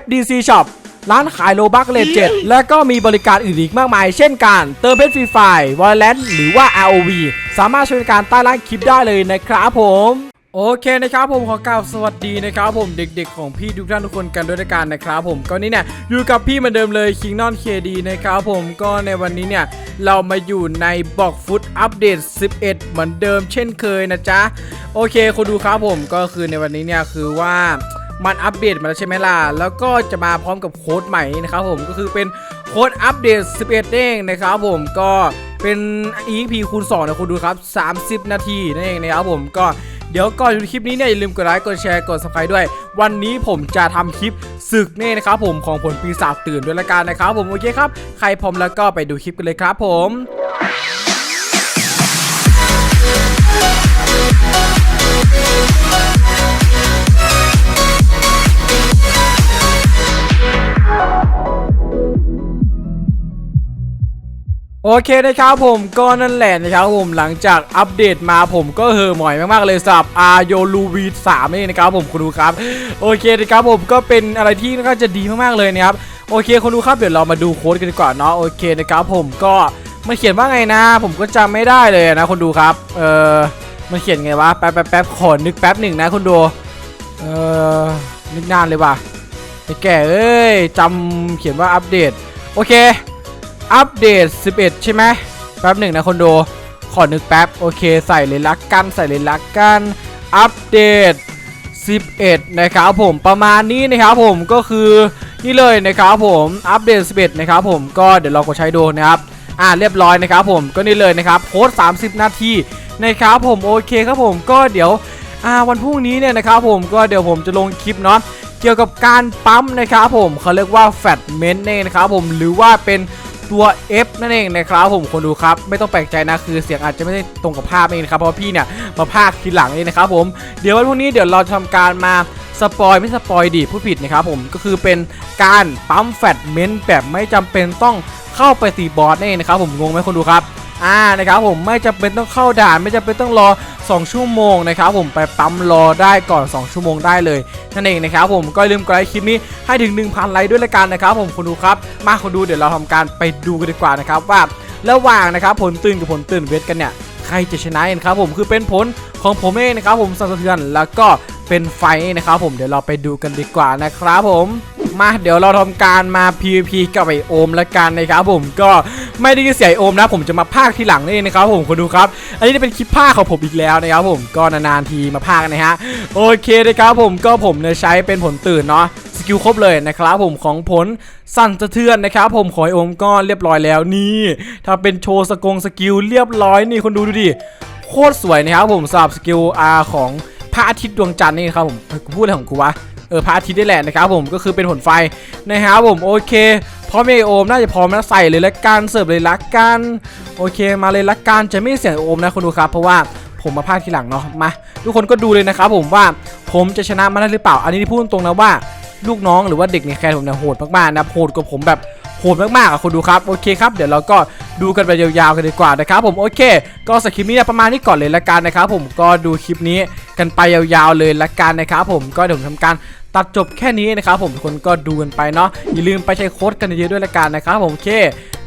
FDC Shop ร้านขายโลบักเลเจ็ดและก็มีบริการอื่นอีกมากมาย เช่นการเติมเพชรฟรีไฟล์วอลเลนหรือว่า ROV สามารถใช้บริการใต้ล่างคลิปได้เลยนะครับผมโอเคนะครับผมขอกล่าวสวัสดีนะครับผมเด็กๆ ของพี่ทุกท่านทุกคนกันด้วยละกันนะครับผมก็นี่เนี่ยอยู่กับพี่เหมือนเดิมเลยคิงนอนเคดีนะครับผมก็ในวันนี้เนี่ยเรามาอยู่ในบอกฟุตอัปเดต 11 เหมือนเดิมเช่นเคยนะจ๊ะโอเคคุณดูครับผมก็คือในวันนี้เนี่ยคือว่า มันอัปเดตมาแล้วใช่ไหมล่ะ แล้วก็จะมาพร้อมกับโค้ดใหม่นะครับผมก็คือเป็นโค้ดอัปเดต 11 เองนะครับผมก็เป็น EP คูณ2นะคุณดูครับ 30 นาทีนั่นเองนะครับผมก็เดี๋ยวก่อนดูคลิปนี้เนี่ยอย่าลืมกดไลค์กดแชร์กด subscribe ด้วย วันนี้ผมจะทำคลิปศึกเนี่นะครับผมของผลปีศาจตื่นด้วยละกันนะครับผมโอเคครับ ใครพร้อมแล้วก็ไปดูคลิปกันเลยครับผม โอเคนะครับผมก็นั่นแหละนะครับผมหลังจากอัปเดตมาผมก็เฮอหมอยมากๆเลยสำหรับอาโยลูวีสามนี่นะครับผมคุณดูครับ โอเคนะครับผมก็เป็นอะไรที่น่าจะดีมากๆเลยนะครับโอเคคุณดูครับเดี๋ยวเรามาดูโค้ดกันดีกว่าเนาะโอเคนะครับผมก็มันเขียนว่าไงนะ ผมก็จำไม่ได้เลยนะคุณดูครับเออมันเขียนไงวะแป๊บแป๊บแป๊บขอนึกแป๊บหนึ่งนะคุณดูเออนึกนานเลยว่ะไอ้แก่เอ้ยจำเขียนว่าอัปเดตโอเค อัปเดต 11 ใช่ไหมแป๊บหนึ่งนะคนดูขอนึกแป๊บ โอเค ใส่เลยลักกัน ใส่เลยลักกัน อัปเดต 11 นะครับผมประมาณนี้นะครับผมก็คือนี่เลยนะครับผมอัปเดต 11 นะครับผมก็เดี๋ยวเราก็ใช้ดูนะครับอ่าเรียบร้อยนะครับผมก็นี่เลยนะครับโค้ด30 นาทีนะครับผมโอเคครับผมก็เดี๋ยวอ่าวันพรุ่งนี้เนี่ยนะครับผมก็เดี๋ยวผมจะลงคลิปเนาะเกี่ยวกับการปั๊มนะครับผมเขาเรียกว่าแฟตเมนต์เองนะครับผมหรือว่าเป็น ตัว F นั่นเองนะครับผมคนดูครับ ไม่ต้องแปลกใจนะคือเสียงอาจจะไม่ได้ตรงกับภาพเองนะครับเพราะว่าพี่เนี่ยมาภาคทีหลังเองนะครับผมเดี๋ยววันพรุ่งนี้เดี๋ยวเราจะทำการมาสปอยไม่สปอยดีผู้ผิดนะครับผมก็คือเป็นการปั๊มแฟตเมนต์แบบไม่จำเป็นต้องเข้าไปตีบอสนั่นเองนะครับผมงงไหมคนดูครับ อ่านะครับผมไม่จำเป็นต้องเข้าด่าน ไม่จำเป็นต้องรอ 2 ชั่วโมงนะครับผมไปปั๊มรอได้ก่อน 2 ชั่วโมงได้เลยนั่นเองนะครับผมก็อย่าลืมกดไลค์คลิปนี้ให้ถึง 1,000ไลค์ด้วยละกันนะครับผมคุณดูครับมาคุณดูเดี๋ยวเราทำการไปดูกันดีกว่านะครับว่าระหว่างนะครับผลตื่นกับผลตื่นเวทกันเนี่ยใครจะชนะกันครับผมคือเป็นผลของผมเองนะครับผมสั่นสะเทือนแล้วก็เป็นไฟนะครับผมเดี๋ยวเราไปดูกันดีกว่านะครับผม มาเดี๋ยวเราทำการมา PVP กับไอโอมละกันนะครับผมก็ไม่ได้เสียไอโอมนะ ผมจะมาพากย์ทีหลังนี่นะครับผมคุณดูครับ อันนี้จะเป็นคลิปพากย์ของผมอีกแล้วนะครับผมก็นานๆทีมาพากย์นะฮะโอเคนะครับผมก็ผมเนี่ยใช้เป็นผลตื่นเนาะสกิลครบเลยนะครับผมของผลสั่นสะเทือนนะครับผมขอไอโอมก็เรียบร้อยแล้วนี่ ถ้าเป็นโชว์สกงสกิลเรียบร้อยนี่คนดูดูดิโคตรสวยนะครับผมสำหรับสกิล R ของพระอาทิตย์ดวงจันทร์นี่ครับผมพูดอะไรของกูวะ เออพระอาทิตย์ได้แหละนะครับผมก็คือเป็นผลไฟนะครับผมโอเคพร้อมเอโอมน่าจะพร้อมแล้วใส่เลยละกันเสิร์ฟเลยละกันโอเคมาเลยละกันจะไม่เสียงโอมนะคุณดูครับเพราะว่าผมมาพากทีหลังเนาะมาทุกคนก็ดูเลยนะครับผมว่าผมจะชนะมันได้หรือเปล่า อันนี้พูดตรงนะว่าลูกน้องหรือว่าเด็กในแคร์ผมเนี่ยโหดมากๆนะโหดกว่าผมแบบ โหดมากๆอะคุณดูครับโอเคครับเดี๋ยวเราก็ดูกันไปยาวๆกันดีกว่านะครับผมโอเค ก็สคริปต์นี้ประมาณนี้ก่อนเลยละกันนะครับผมก็ดูคลิปนี้กันไปยาวๆเลยละกันนะครับผมก็เดี๋ยวผมทำการตัดจบแค่นี้นะครับผมทุกคนก็ดูกันไปเนาะอย่าลืมไปใช้โค้ดกันเยอะๆด้วยละกันนะครับผมโอเค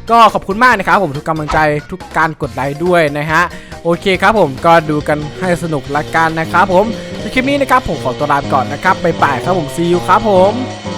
ก็ขอบคุณมากนะครับผมทุกกำลังใจทุกการกดไลค์ด้วยนะฮะโอเคครับผมก็ดูกันให้สนุกละกันนะครับผมคลิปนี้นะครับผมขอตัวลาไปก่อนนะครับบ๊ายบายครับผมซีอูครับผม